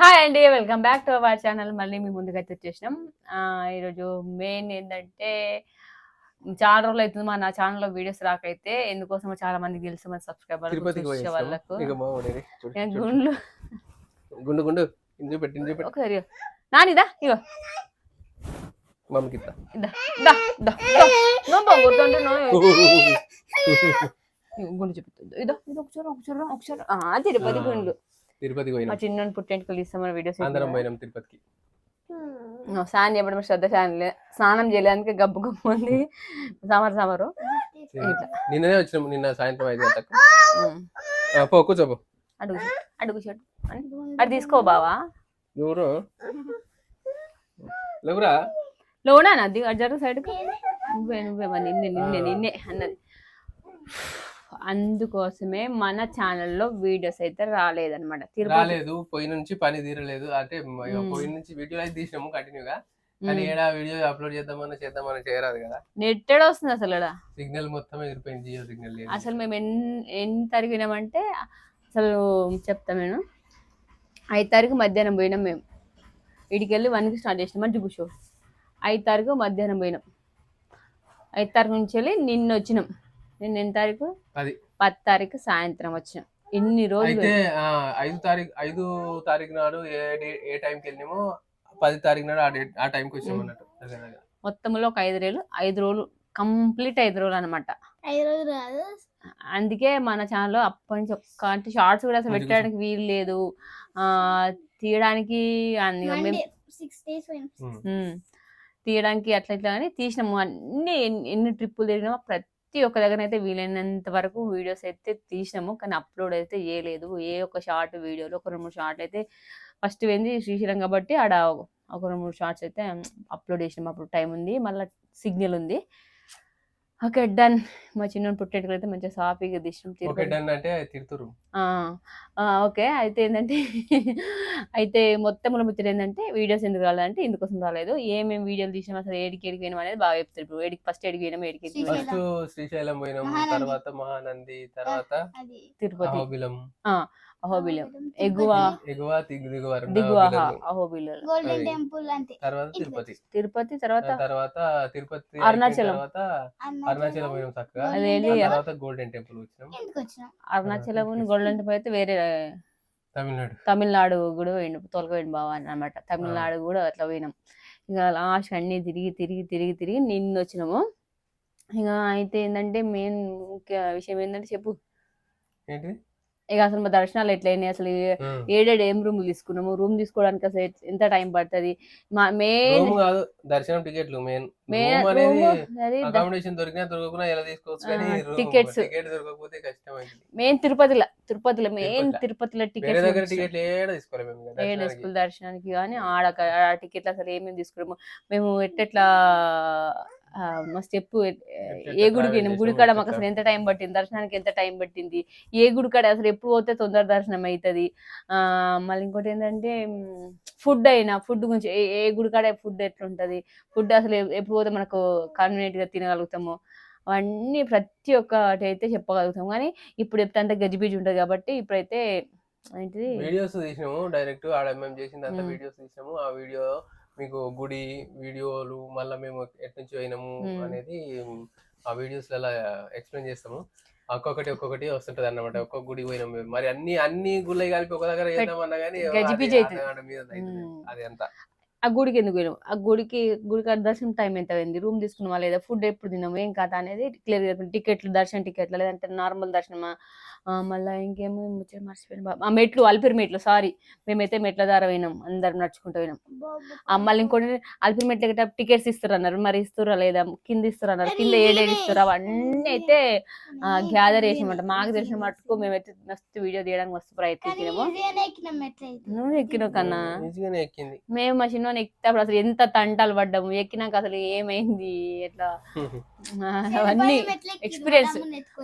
Hi అండి welcome back to our channel మళ్ళీ మీ ముందుకైతే వచ్చేసినాం. ఆ, ఈరోజు మెయిన్ ఏంటంటే చాలా రోజులు అవుతుంది మా నా ఛానల్లో వీడియోస్ రాకైతే. ఎందుకోసం చాలా మందికి తెలుసు మన సబ్స్క్రైబర్ చూసే వాళ్ళకు. గుండ్లు గుండు. గుండు ఇంజు పెట్టి ఇంజు పెట్టి. ఒకసారి. నానిదా ఇగో మమ్మకి ఇస్తా ఇదా దా దా దా. నో బాగుంటుంటే నో ఇగో గుండు చూపిస్తుంది ఇదో ఇది ఒకసారి ఒకసారి ఒకసారి. ఆ, తిరుపతి. గుండు. తిరుపతికి మా పోయినాం చిన్న పుట్టెంటుకలు ఇస్తామని వీడియోస్ అందరం పోయినాం తిరుపతికి. స్నానం చేయడం శ్రద్ధ ఛానల్ స్నానం చేయలేదానికి గబ్బు గబ్బు ఉంది. సామర్ సామరు. ఇట్లా. నిన్ననే వచ్చినాం నిన్న సాయంత్రం ఐదు గంటలకు. పో కూర్చోపో. అడుగు అడుగు చెట్టు. అది తీసుకో బావా. ఎవరు? లేవురా? లోనా అది అటు జరుగు సైడ్ నువ్వే నువ్వే నిన్నే నిన్నే నిన్నే అన్నది. అందుకోసమే మన ఛానల్లో వీడియోస్ అయితే రాలేదన్నమాట. రాలేదు పోయి నుంచి పని తీరలేదు. అంటే. పోయి నుంచి వీడియో అయితే తీసినాము కంటిన్యూగా. కానీ ఏడా వీడియో అప్లోడ్ చేద్దామని చేద్దామని చేయరాదు కదా. నెట్టెడ్ వస్తుంది అసలు. సిగ్నల్ మొత్తం ఎగిరిపోయింది జియో సిగ్నల్ లేదు. అసలు మేము ఎన్ ఎన్ని తరిగినామంటే అసలు చెప్తా నేను. ఐదు తారీఖు మధ్యాహ్నం పోయినాం మేము. ఇడికి వెళ్ళి వన్కి స్టార్ట్ చేసినాం. మంచి కూర్చో. ఐదు తారీఖు మధ్యాహ్నం పోయినాం. ఐదు తారీఖు నుంచి వెళ్ళి నిన్న వచ్చినాం నిన్న ఎన్ని తారీఖు? అది పది తారీఖు సాయంత్రం వచ్చినాం. ఎన్ని రోజులు అయితే ఐదు తారీఖు ఐదు తారీఖు నాడు ఏ ఏ టైంకి వెళ్ళినామో పది తారీఖు నాడు ఆ డేట్ ఆ టైంకి వచ్చాం అన్నట్టు. అదే. మొత్తంలో ఒక ఐదు రోజులు ఐదు రోజులు కంప్లీట్ ఐదు రోజులు అనమాట ఐదు రోజులు కాదు. అందుకే మన ఛానల్లో అప్పటి నుంచి ఒక్క అంటే షార్ట్స్ కూడా అసలు పెట్టడానికి వీలు లేదు. ఆ తీయడానికి తీయడానికి అట్లా ఇట్లా అని తీసినాము. అన్ని ఎన్ని- ఎన్ని ట్రిప్పులు తిరిగినామో ప్రతి ప్రతి ఒక్క దగ్గర అయితే వీలైనంత వరకు వీడియోస్ అయితే తీసినాము. కానీ అప్లోడ్ అయితే చేయలేదు. ఏ ఒక్క షార్ట్ వీడియోలో ఒక రెండు మూడు షార్ట్లు అయితే ఫస్ట్ ఏంది శ్రీశైలం కాబట్టి ఆడ ఒక రెండు మూడు షార్ట్స్ అయితే అప్లోడ్ చేసినాము. అప్పుడు టైం ఉంది. మళ్ళీ సిగ్నల్ ఉంది. Okay done. మా చిన్న పుట్టేటికి అయితే మంచిగా సాఫీగా ఆ, ఆ, ఓకే. అయితే ఏంటంటే అయితే మొత్తం ముచ్చట ఏంటంటే వీడియోస్ ఎందుకు రాలేదంటే ఇందుకోసం రాలేదు. ఏమేమి వీడియోలు తీసినాం అసలు ఏడికి ఏడికి పోయినాం అనేది బాగా చెప్తారు ఇప్పుడు. ఏడికి ఫస్ట్ ఏడికి పోయినాం ఏడికి ఫస్ట్ శ్రీశైలం పోయినాం. తర్వాత మహానంది తర్వాత తిరుపతి. అహోబిలం. ఎగువ. ఎగువ దిగు దిగువ అహోబిలం. గోల్డెన్. టెంపుల్ అంతే. తర్వాత. తిరుపతి. తిరుపతి. తర్వాత తర్వాత తిరుపతి అరుణాచలం. తర్వాత అరుణాచలం. పోయినాం చక్కగా. గోల్డెన్ అదేంటి? తర్వాత గోల్డెన్ టెంపుల్ వచ్చినాం. ఎందుకు వచ్చినాం అరుణాచలం గోల్డెన్ టెంపుల్ అయితే వేరే తమిళనాడు. తమిళనాడు కూడా పోయిండు తొలగపోయిండు బావ అనమాట తమిళనాడు కూడా అట్లా పోయినాం. ఇంకా లాస్ట్ అన్ని తిరిగి తిరిగి తిరిగి తిరిగి నిన్న వచ్చినాము. ఇక అయితే ఏంటంటే మెయిన్ ముఖ్య విషయం ఏంటంటే చెప్పు. ఏంటి ఇక అసలు మా దర్శనాలు ఎట్లయినాయి అసలు. ఏడేడు ఏం రూమ్ తీసుకున్నాము రూమ్ తీసుకోవడానికి అసలు ఎంత టైం పడుతుంది మా మెయిన్ దర్శనం టికెట్లు మెయిన్ మెయిన్ రూమ్ అనేది అది ద- అకామిడేషన్ దొరికినా దొరకకుండా ఎలా తీసుకోవచ్చు కానీ ఆ, room tickets. టికెట్ దొరకకపోతే కష్టం అయింది మెయిన్ తిరుపతిలో తిరుపతిలో మెయిన్ తిరుపతిలో. టికెట్స్ ఏడ. స్కూల్ దర్శనానికి కానీ ఆడ టికెట్లు అసలు ఏమేమి తీసుకున్నాము మేము ఎట్టెట్లా ఆ, మా స్టెప్ ఏ గుడికి travel పోయినాం గుడి చేసాము, కాడ మాకు అసలు ఎంత టైం పట్టింది? దర్శనానికి ఎంత టైం పట్టింది? ఏ గుడి కాడ అసలు ఎప్పుడు పోతే తొందర దర్శనం అవుతుంది ఆ మళ్ళీ ఇంకోటి ఏంటంటే ఫుడ్ అయినా ఫుడ్ గురించి ఏ ఏ గుడి కాడ ఫుడ్ ఎట్లుంటది? ఫుడ్ అసలు ఎప్పుడు పోతే మనకు కన్వీనియంట్గా తినగలుగుతాము? అవన్నీ ప్రతి ఒక్కటి అయితే చెప్పగలుగుతాం కానీ ఇప్పుడు చెప్తే అంత గజిబిజి ఉంటుంది కాబట్టి ఇప్పుడైతే ఏంటిది? వీడియోస్ తీసినాము డైరెక్ట్ ఆడ మేము చేసిన అంతా. వీడియోస్ తీసినాము. ఆ వీడియో మీకు గుడి వీడియోలు మళ్ళీ మేము ఎటు నుంచి పోయినాము. అనేది ఆ వీడియోస్ అలా ఎక్స్ప్లెయిన్ చేస్తాము. ఒక్కొక్కటి ఒక్కొక్కటి వస్తుంటది అన్నమాట. ఒక్కొక్క గుడి పోయినాం మేము. మరి అన్ని అన్ని గుళ్ళే కలిపి ఒక దగ్గర చేద్దామన్నా కానీ అది అంతా. ఆ గుడికి ఎందుకు పోయినాం ఆ గుడికి గుడికి దర్శనం టైం ఎంత అయింది? రూమ్ తీసుకున్నామా లేదా? ఫుడ్ ఎప్పుడు తిన్నాము? ఏం కథ అనేది క్లియర్ టికెట్లు దర్శనం టికెట్లు లేదంటే నార్మల్ దర్శనమా? మళ్ళా ఇంకేమో ముచ్చట మర్చిపోయిన బాబు ఆ మెట్లు అలిపిరి మెట్లు సారీ మేమైతే మెట్ల ద్వారా పోయినాం అందరం నడుచుకుంటూ పోయినాం. మళ్ళీ ఇంకోటి అలిపిరి మెట్లు ఎక్కేట టికెట్స్ ఇస్తారు అన్నారు మరి ఇస్తారా లేదా? కింద ఇస్తారు అన్నారు కింద ఏడేడు ఇస్తారు అవన్నీ అయితే గ్యాదర్ చేసామంట మాకు తెలిసిన మటుకు మేమైతే మస్తు వీడియో తీయడానికి మస్తు ప్రయత్నించినాము నువ్వు ఎక్కినావు కన్నా. మేము మా చిన్న ఎక్కినప్పుడు అసలు ఎంత తంటాలు పడ్డాము. ఎక్కినాక అసలు ఏమైంది? ఎట్లా? అవన్నీ experience.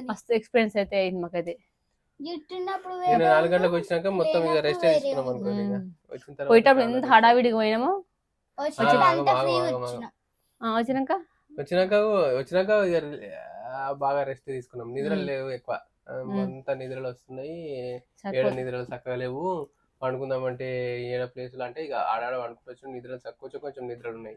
మస్తు ఎక్స్పీరియన్స్ అయితే అయింది మాకైతే. నేను నాలుగు గంటలకు వచ్చినాక మొత్తం ఇక రెస్ట్ తీసుకున్నాం అనుకోండి ఇక. వచ్చిన తర్వాత పోయేటప్పుడు ఎంత. హడావిడిగా పోయినామో? వచ్చినాక వచ్చినాక? వచ్చినాక ఇక బాగా రెస్ట్ తీసుకున్నాం. నిద్రలు. లేవు ఎక్కువ. అంతా నిద్రలు వస్తున్నాయి. ఏడ నిద్రలు చక్కగా లేవు. పండుకుందామంటే ఏడ ప్లేసులు అంటే ఇక ఆడాడ పండుకోవచ్చు నిద్రలు తక్కువ కొంచెం నిద్రలు ఉన్నాయి.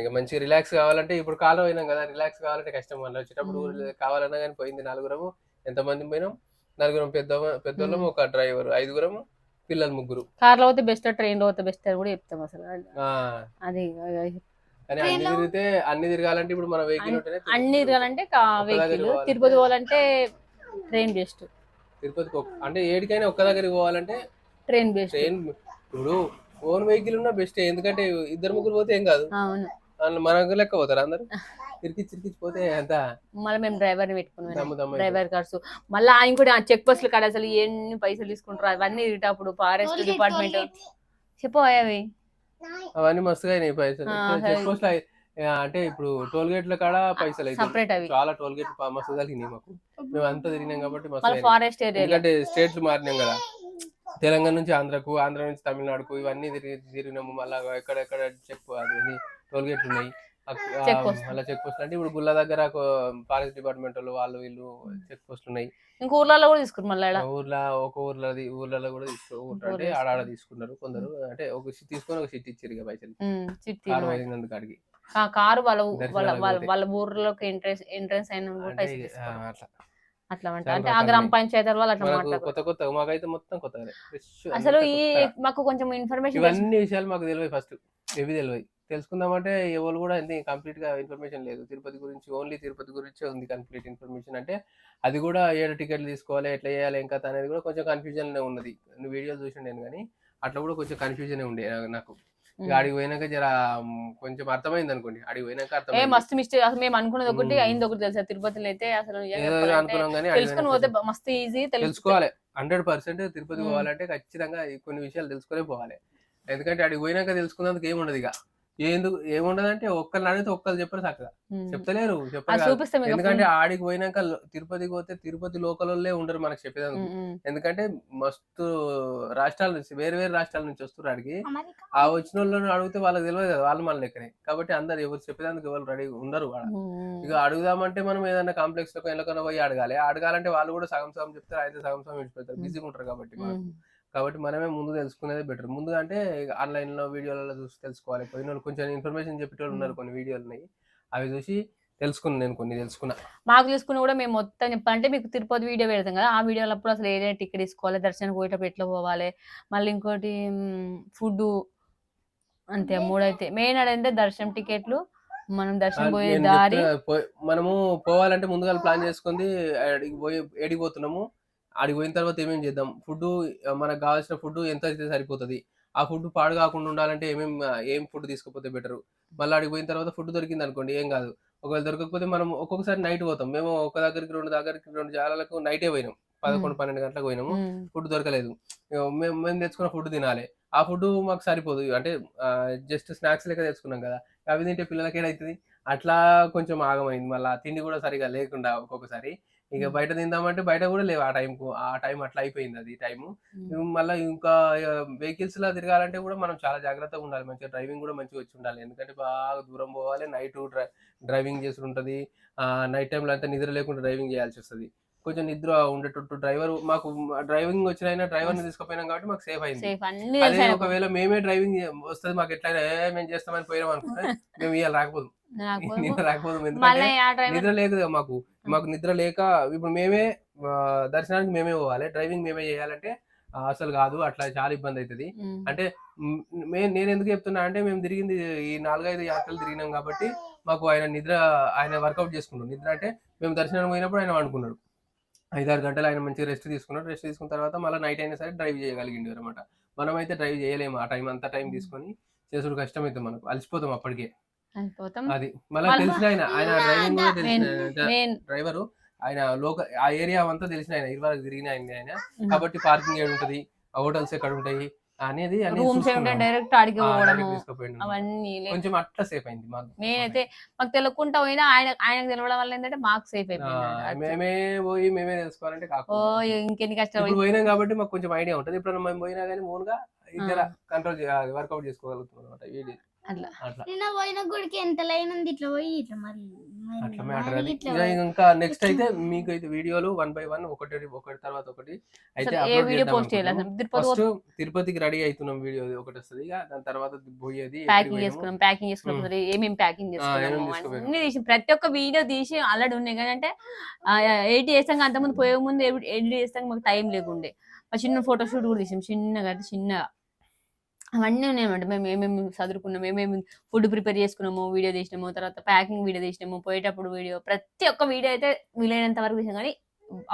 ఇక మంచి రిలాక్స్ కావాలంటే ఇప్పుడు కాలం పోయినాం కదా. రిలాక్స్ కావాలంటే కష్టం. మళ్ళీ వచ్చేటప్పుడు. ఊరు కావాలన్నా కానీ పోయింది నలుగురము. ఎంతమంది పోయినాం? నలుగురం పెద్ద పెద్దోళ్ళము ఒక డ్రైవర్ ఐదుగురము పిల్లలు ముగ్గురు. కార్లో పోతే బెస్ట్ ట్రైన్లో పోతే బెస్ట్ అని కూడా చెప్తాం అసలు. అది కానీ అన్ని లో- తిరిగితే అన్ని తిరగాలంటే ఇప్పుడు మన వెహికల్ అన్ని. తిరగాలంటే వెహికల్. తిరుపతి పోవాలంటే ట్రైన్ బెస్ట్. తిరుపతికి అంటే ఏడికైనా ఒక్క దగ్గరికి పోవాలంటే ట్రైన్ బెస్ట్. ట్రైన్ ఇప్పుడు ఓన్ వెహికల్ ఉన్నా బెస్ట్ ఎందుకంటే ఇద్దరు ముగ్గురు పోతే ఏం కాదు. మనకు లెక్క పోతారు అందరు? తిరిగి తిరిగి పోతే అంత మళ్ళీ మేము డ్రైవర్ని పెట్టుకున్నాం డ్రైవర్ కార్స్ మళ్ళీ ఆయన కూడా చెక్ పోస్టులు కాడ అసలు ఎన్ని పైసలు తీసుకుంటారు అవన్నీ ఇటప్పుడు ఫారెస్ట్ డిపార్ట్మెంట్. చెప్పు అవి. అవన్నీ మస్తుగా అయినాయి పైసలు. చెక్ పోస్ట్ అంటే ఇప్పుడు టోల్ గేట్ల కాడ పైసలు అయితే అవి. చాలా టోల్ గేట్ మస్తు కలిగినాయి మాకు. మేము అంతా తిరిగినాం కాబట్టి. ఫారెస్ట్ ఏరియాలో ఎందుకంటే స్టేట్లు మారినాం కదా. తెలంగాణ నుంచి ఆంధ్రకు ఆంధ్ర నుంచి తమిళనాడుకు ఇవన్నీ తిరిగి తిరిగినాము. మళ్ళీ ఎక్కడెక్కడ చెక్ అది టోల్ గేట్లు ఉన్నాయి. Check post. మళ్ళీ చెక్ పోస్ట్. అంటే ఇప్పుడు గుల్ల దగ్గర ఫారెస్ట్ డిపార్ట్మెంట్ వాళ్ళు వాళ్ళు వీళ్ళు చెక్ పోస్ట్ ఉన్నాయి. ఇంక ఊర్లలో కూడా తీసుకురు మళ్ళీ. ఊర్లో ఒక ఊర్లోది ఊర్లలో కూడా తీసుకో ఊర్లో అంటే ఊర్లో ఆడాడ తీసుకున్నారు కొందరు. అంటే ఒక షీట్ తీసుకొని ఒక షీట్ ఇచ్చారు ఇక పైసలు. కారు పోయినందుకు అడిగి కారు వాళ్ళ వాళ్ళ వాళ్ళ ఊర్లోకి ఎంట్రెన్స్ ఎంట్రెన్స్ అయిన. అట్లా. అట్లా అంట. అంటే ఆ గ్రామ. పంచాయతీ వాళ్ళు అట్లా కొత్త కొత్త మాకైతే మొత్తం కొత్త అసలు ఈ మాకు కొంచెం ఇన్ఫర్మేషన్ ఇవన్నీ విషయాలు మాకు తెలియదు ఫస్ట్ ఇవి తెలియదు తెలుసుకుందామంటే ఎవరు కూడా కంప్లీట్గా ఇన్ఫర్మేషన్ లేదు. తిరుపతి గురించి ఓన్లీ తిరుపతి గురించే ఉంది కంప్లీట్ ఇన్ఫర్మేషన్. అంటే అది కూడా ఏడు టికెట్లు తీసుకోవాలి ఎట్లా చేయాలి ఇంకా అనేది కూడా కొంచెం కన్ఫ్యూజన్ ఉన్నది. నువ్వు వీడియో చూసిండేను కానీ అట్లా కూడా కొంచెం కన్ఫ్యూజన్ ఉండే నాకు. ఆడికి పోయినాక జర కొంచెం అర్థమైంది అనుకోండి. ఆడికి పోయినాక ఏ అర్థమైంది మస్తు మిస్టేక్. అసలు మేము అనుకున్నది ఒకటి. అయింది ఒకటి తెలుసా? తిరుపతిలో అయితే అసలు అనుకున్నాం కానీ తెలుసుకుని పోతే మస్తు ఈజీ తెలుసుకోవాలి. Hundred percent Tirupati. పోవాలంటే ఖచ్చితంగా కొన్ని విషయాలు తెలుసుకునే పోవాలి. ఎందుకంటే అడిగి పోయినాక తెలుసుకున్నందుకు ఏముండదు ఇక. ఎందుకు ఏముండదు అంటే ఒక్కరిని అడిగితే ఒక్కరు చెప్పరు చక్కగా. చెప్తలేరు చెప్పరు ఎందుకంటే. ఆడికి పోయినాక తిరుపతికి పోతే తిరుపతి లోకల్ వాళ్ళే ఉండరు మనకు చెప్పేదానికి. ఎందుకంటే మస్తు రాష్ట్రాల నుంచి వేరే వేరే రాష్ట్రాల నుంచి వస్తారు ఆడికి. అమెరికా. ఆ వచ్చిన వాళ్ళని అడిగితే వాళ్ళకి తెలియదు కదా వాళ్ళు మన లెక్కనే. కాబట్టి అందరు ఎవరు చెప్పేదానికి ఎవరు రెడీ ఉండరు ఉమ్. ఇక అడుగుదామంటే మనం ఏదైనా కాంప్లెక్స్లో ఎల్లకన్నా పోయి అడగాలి. అడగాలంటే వాళ్ళు కూడా సగం సగం చెప్తారు అయితే సగం సగం విడిచిపెడతారు. బిజీగా ఉంటారు కాబట్టి మనం. కాబట్టి మనమే ముందు తెలుసుకునేది బెటర్. ముందు అంటే ఆన్లైన్లో వీడియోలలో చూసి తెలుసుకోవాలి. పోయిన వాళ్ళు కొంచెం ఇన్ఫర్మేషన్ చెప్పేటోళ్ళు ఉన్నారు కొన్ని వీడియోలు ఉన్నాయి అవి చూసి తెలుసుకున్నా నేను కొన్ని తెలుసుకున్నా. మాకు తీసుకుని కూడా మేము మొత్తం చెప్పాలంటే మీకు తిరుపతి వీడియో పెడతాం కదా ఆ వీడియోలో అప్పుడు అసలు ఏదైనా టికెట్ తీసుకోవాలి దర్శనానికి పోయేటప్పుడు ఎట్లా పోవాలి మళ్ళీ ఇంకోటి ఫుడ్ అంతే మూడైతే. మెయిన్ అడైతే దర్శనం టికెట్లు మనం దర్శనం పోయే దారి. మనము పోవాలంటే ముందుగా ప్లాన్ చేసుకుంది పోయి ఏడికి పోతున్నాము ఆడికి పోయిన తర్వాత ఏమేమి చేద్దాం? ఫుడ్ మనకు కావాల్సిన ఫుడ్ ఎంత అయితే సరిపోతుంది. ఆ ఫుడ్ పాడు కాకుండా ఉండాలంటే ఏమేం ఏం ఫుడ్ తీసుకపోతే బెటర్? మళ్ళీ ఆడికి పోయిన తర్వాత ఫుడ్ దొరికింది అనుకోండి ఏం కాదు. ఒకవేళ దొరకకపోతే మనం ఒక్కొక్కసారి నైట్ పోతాం. మేము ఒక దగ్గరికి రెండు దగ్గరికి రెండు జాగాలకు నైటే పోయినాం. పదకొండు పన్నెండు గంటలకు పోయినాము. ఫుడ్ దొరకలేదు. మేము మేము తెచ్చుకున్న ఫుడ్ తినాలి. ఆ ఫుడ్ మాకు సరిపోదు. అంటే జస్ట్ స్నాక్స్ లెక్క తెచ్చుకున్నాం కదా. అవి తింటే పిల్లలకి ఏదైతుంది అట్లా కొంచెం ఆగమైంది. మళ్ళీ తిండి కూడా సరిగా లేకుండా ఒక్కొక్కసారి. ఇక. బయట తిందామంటే బయట కూడా లేవు ఆ టైంకు ఆ టైం అట్లా అయిపోయింది అది టైము. మళ్ళీ ఇంకా వెహికల్స్లో తిరగాలంటే కూడా మనం చాలా జాగ్రత్తగా ఉండాలి. మంచిగా డ్రైవింగ్ కూడా మంచిగా వచ్చి ఉండాలి. ఎందుకంటే బాగా దూరం పోవాలి నైట్ డ్రైవింగ్ చేసి ఉంటుంది నైట్ టైంలో అంతా నిద్ర లేకుండా డ్రైవింగ్ చేయాల్సి వస్తుంది. కొంచెం నిద్ర ఉండేటట్టు డ్రైవర్ మాకు డ్రైవింగ్ వచ్చిన డ్రైవర్ని తీసుకుపోయినాం కాబట్టి మాకు సేఫ్ అయింది. అదే ఒకవేళ మేమే డ్రైవింగ్ వస్తుంది మాకు ఎట్లా మేము చేస్తామని పోయినాం అనుకుంటే మేము ఇవాళ రాకపోదు. నిద్ర లేదు మాకు. మాకు నిద్ర లేక ఇప్పుడు మేమే దర్శనానికి మేమే పోవాలి. డ్రైవింగ్ మేమే చేయాలంటే అసలు కాదు. అట్లా చాలా ఇబ్బంది అవుతుంది అంటే నేను ఎందుకు చెప్తున్నా అంటే మేము తిరిగింది ఈ నాలుగైదు యాత్రలు తిరిగినాం కాబట్టి మాకు ఆయన నిద్ర ఆయన వర్కౌట్ చేసుకున్నాడు నిద్ర అంటే మేము దర్శనం పోయినప్పుడు ఆయన వండుకున్నాడు. ఐదారు గంటలు ఆయన మంచిగా రెస్ట్ తీసుకున్నాడు. రెస్ట్ తీసుకున్న తర్వాత మళ్ళీ నైట్ అయినా సరే డ్రైవ్ చేయగలిగిండు అనమాట మనం అయితే డ్రైవ్ చేయలేము ఆ టైం అంతా టైం తీసుకొని. చేసుడు కష్టం అవుతుంది మనకు. అలసిపోతాం అప్పటికే. అయిపోతాం. అది మళ్ళీ వాళ్ళ- తెలిసిన ఆయన ఆయన డ్రైవింగ్ కూడా తెలిసిన ఆయన. మెయిన్. డ్రైవరు. ఆయన లోక ఆ ఏరియా అంతా తెలిసిన ఆయన ఇరవై తిరిగిన ఆయన. ఆయన కాబట్టి పార్కింగ్ ఏడు ఉంటది హోటల్స్ ఎక్కడ ఉంటాయి అనేది రూమ్స్ ఏమిటంటే. డైరెక్ట్ ఆడికి ఆ, పోవడము. అవన్నీ కొంచెం అట్లా సేఫ్ అయింది మాకు. నేనైతే మాకు తెలియకుండా పోయినా ఆయన ఆయనకు తెలవడం వల్ల ఏంటంటే మాకు సేఫ్ అయిపోయింది మేమే పోయి మేమే తెలుసుకోవాలంటే ఓ ఇంకెన్ని కష్టాలు పోయినాం కాబట్టి మాకు కొంచెం ఐడియా ఉంటుంది. ఇప్పుడు మేము పోయినా కానీ ఓన్గా ఇద్దర. కంట్రోల్ వర్కౌట్ చేసుకోగలుగుతున్నాం అనమాట అట్లా. అట్లా. నిన్న పోయిన గుడికి ఎంత లైన్ ఉంది ఇట్లా పోయి ఇట్లా మరి మరి అట్లా మ్యాటర్ అది. ఇక నెక్స్ట్ అయితే మీకు అయితే వీడియోలు వన్ బై వన్ ఒకటి ఒకటి తర్వాత ఒకటి అయితే వీడియో పోస్ట్ ఫస్ట్ తిరుపతికి రెడీ అవుతున్నాం వీడియో ఒకటి వస్తుంది. ఇక దాని తర్వాత పోయేది ప్యాకింగ్. చేసుకున్నాం ప్యాకింగ్ చేసుకున్నప్పుడు ఏమేమి ప్యాకింగ్. అన్ని తీసి ప్రతి ఒక్క వీడియో తీసి ఆల్రెడీ ఉన్నాయి కానీ అంటే ఎయిట్ చేస్తాం అంతకుముందు పోయే ముందు ఎడిట్ చేస్తాం మాకు టైం లేకుండే. చిన్న ఫోటో షూట్ కూడా తీసాం చిన్నగా అంటే చిన్నగా. అవన్నీ ఉన్నాయన్నమాట మేము ఏమేమి చదువుకున్నాం ఏమేమి ఫుడ్ ప్రిపేర్ చేసుకున్నాము వీడియో తీసినాము తర్వాత ప్యాకింగ్ వీడియో తీసినాము పోయేటప్పుడు వీడియో ప్రతి ఒక్క వీడియో అయితే వీలైనంత వరకు తీసాం కానీ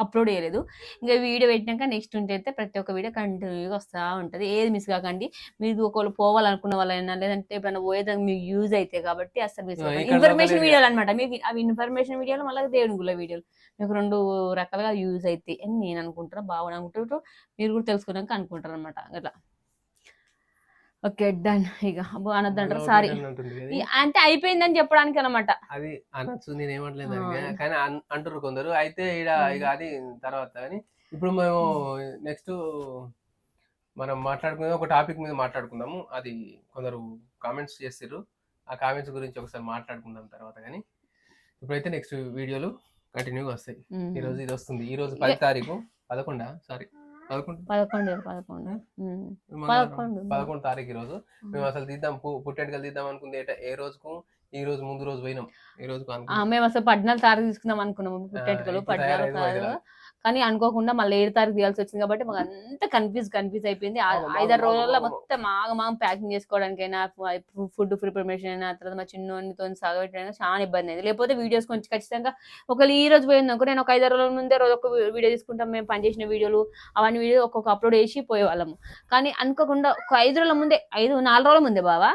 అప్లోడ్ చేయలేదు. ఇంకా వీడియో పెట్టినాక నెక్స్ట్ ఉంటే అయితే ప్రతి ఒక్క వీడియో కంటిన్యూగా వస్తూ ఉంటుంది. ఏది మిస్ కాకండి. మీరు ఒకళ్ళు పోవాలనుకున్న వాళ్ళైనా లేదంటే ఎప్పుడైనా పోయేదానికి మీకు యూజ్ అయితే కాబట్టి అసలు మిస్ ఇన్ఫర్మేషన్ వీడియోలు అనమాట మీకు అవి ఇన్ఫర్మేషన్ వీడియోలు మళ్ళీ దేవుని గుళ్ళ వీడియోలు మీకు రెండు రకాలుగా యూజ్ అవుతాయి అని నేను అనుకుంటున్నా బాగా అనుకుంటూ మీరు కూడా తెలుసుకున్నాక అనుకుంటారు అనమాట అట్లా. Okay done. ఇక అబ్బో అనొద్దంటారు సారీ. అంటే అయిపోయిందని చెప్పడానికి అనమాట. అది అనొచ్చు నేను ఏమంటలేదు. కానీ అంటారు కొందరు. అయితే ఇక. ఇక అది తర్వాత కానీ ఇప్పుడు మేము నెక్స్ట్ మనం మాట్లాడుకునే ఒక టాపిక్ మీద మాట్లాడుకుందాము. అది కొందరు కామెంట్స్ చేస్తారు ఆ కామెంట్స్ గురించి ఒకసారి మాట్లాడుకుందాం తర్వాత కానీ. ఇప్పుడైతే నెక్స్ట్ వీడియోలు కంటిన్యూగా వస్తాయి. ఈ రోజు ఇది వస్తుంది. ఈ రోజు పది తారీఖు పదకొండా? సారీ. పదకొండు? పదకొండు తారీఖు ఈ రోజు మేము అసలు తీద్దాం పు- పుట్టెంటుకలు తీద్దాం అనుకుంది. ఏ- రోజుకు? ఈ రోజు ముందు రోజు పోయినాం. ఈ అనుకున్నాం. మేము అసలు పద్నాలుగు తారీఖు తీసుకుందాం అనుకున్నాము పుట్టెంటుకలు ఇప్పుడు పద్నాలుగు తారీఖు. కానీ అనుకోకుండా మళ్ళీ ఏడు తారీఖు తీయాల్సి వచ్చింది కాబట్టి మాకు అంత కన్ఫ్యూజ్ కన్ఫ్యూజ్ అయిపోయింది ఐదారు రోజుల్లో. మొత్తం ఆగ మాగం ప్యాకింగ్ చేసుకోవడానికైనా ఫుడ్ ప్రిపరేషన్ అయినా తర్వాత మా చిన్నతో సాగబెట్టడానికి చాలా ఇబ్బంది అయింది లేకపోతే వీడియోస్ కొంచెం ఖచ్చితంగా ఒకవేళ ఈ రోజు పోయింది అనుకో నేను ఒక ఐదారు రోజుల ముందే రోజు ఒక వీడియో తీసుకుంటాం మేము పనిచేసిన వీడియోలు అవన్నీ వీడియో ఒక్కొక్క అప్లోడ్ చేసి పోయేవాళ్ళము కానీ అనుకోకుండా ఒక ఐదు రోజుల ముందే ఐదు నాలుగు రోజుల ముందే బావా.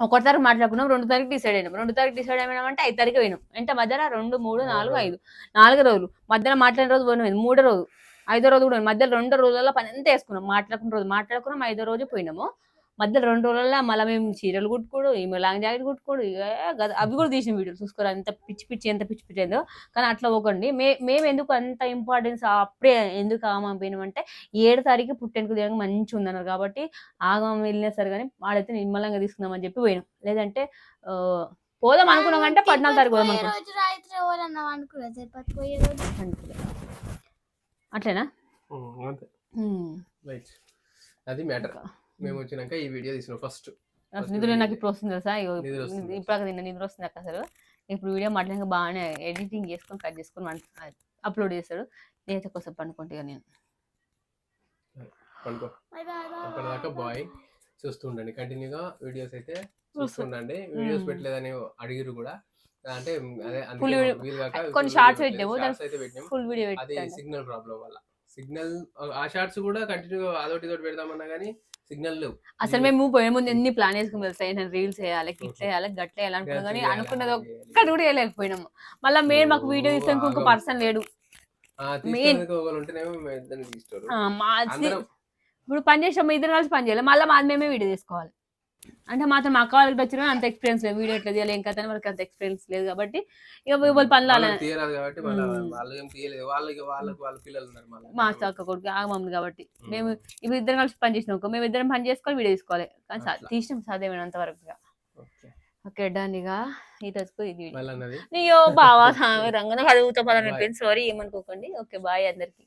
ఒకటి తారీఖు మాట్లాడుకున్నాం రెండు తారీఖు డిసైడ్ అయినాం. రెండు తారీఖు డిసైడ్ అయినామంటే ఐదు తారీఖు పోయినాం. అంటే మధ్యన రెండు మూడు నాలుగు. ఐదు. నాలుగు రోజులు. మధ్యన మాట్లాడిన రోజు పోయినాం మూడో రోజు. ఐదో రోజు కూడా. మధ్యలో రెండు రోజులలో పని అంతా వేసుకున్నాం. మాట్లాడుకున్న రోజు మాట్లాడుకున్నాం ఐదో రోజు పోయినాము. మధ్యలో రెండు రోజులలో మళ్ళీ మేము చీరలు కుట్టుకోడు ఈమె లాంగ్ జాకెట్ కుట్టుకోడు అవి కూడా తీసిన వీడియోలు చూసుకోరు? అంత పిచ్చి పిచ్చి ఎంత పిచ్చి పిచ్చి ఏందో. కానీ అట్లా పోకండి. మే మేము ఎందుకు అంత ఇంపార్టెన్స్ అప్పుడే ఎందుకు ఆగమం పోయినామంటే ఏడు తారీఖు పుట్టెందుకు దిగడానికి మంచిగా ఉందన్నారు. కాబట్టి ఆగమం వెళ్ళినా సరే కానీ వాడైతే నిమ్మలంగా తీసుకుందామని చెప్పి పోయినాం. లేదంటే పోదాం అనుకున్నాం అంటే పద్నాలుగు తారీఖు పోదాం అనుకున్నాం. అట్లేనా? అది మ్యాటర్ మేము వచ్చినాక ఈ వీడియో తీసినాం ఫస్ట్ అసలు నిద్ర నాకు ఇప్పుడు వస్తుంది తెలుసా. ఇప్పుడు తిన్న నిద్ర వస్తుంది నాకు అసలు. ఇప్పుడు వీడియో మాట్లాడాక బాగానే ఎడిటింగ్ చేసుకొని కట్ చేసుకొని అప్లోడ్ చేస్తాడు. నేనైతే కోసం పండుకుంటే నేను. పడుకో. అప్పటిదాకా. బాయ్. చూస్తుండండి. కంటిన్యూగా వీడియోస్ అయితే చూస్తుండండి. వీడియోస్. పెట్టలేదని అడిగిరు కూడా. అంటే అదే కొన్ని షార్ట్స్ పెట్టాము ఫుల్ వీడియో అది సిగ్నల్ ప్రాబ్లం వల్ల. సిగ్నల్ ఆ షార్ట్స్ కూడా కంటిన్యూగా అదొకటి ఇదొకటి పెడదామన్నా కానీ సిగ్నల్ లేవు. అసలు మేము పోయే ముందు ఎన్ని ప్లాన్ వేసుకుని వెళ్తాయి నేను రీల్స్ వేయాలి గిట్ల వేయాలి గట్ల వేయాలి అనుకున్నాం కానీ అనుకున్నది. ఒక్కటి కూడా వేయలేకపోయినాము. మళ్ళీ మేము మాకు వీడియో ఓ, తీస్తానికి ఇంకో ఆగం. పర్సన్ లేడు. ఇప్పుడు పని చేసాం మా ఇద్దరు కలిసి పని చేయాలి. మళ్ళీ మాది మేమే వీడియో తీసుకోవాలి. అంటే మాత్రం మా అక్క వాళ్ళకి వచ్చిన అంత ఎక్స్పీరియన్స్ లేదు. వీడియో ఎట్లా తీయాలి ఏం కథ అని వాళ్ళకి అంత ఎక్స్పీరియన్స్ లేదు కాబట్టి ఇక వాళ్ళ పనులు తీయరాదు కాబట్టి. వాళ్ళు ఏం తీయలేదు. వాళ్ళకి వాళ్ళకి వాళ్ళ పిల్లలు ఉన్నారు మా అక్క కొడుకు ఆగమమ్మ కాబట్టి. మేము ఇప్పుడు ఇద్దరం కలిసి పని చేసినాం మేము ఇద్దరం పని చేసుకోవాలి వీడియో తీసుకోవాలి. కానీ. తీసినాం సాధ్యమైనంత వరకు ఓకే. ఓకే డన్ ఇక. ఈ రోజుకు ఇది. అయ్యో బావా రంగన అడుగుతా పదని సారీ ఏమనుకోకండి. ఓకే బాయ్ అందరికి.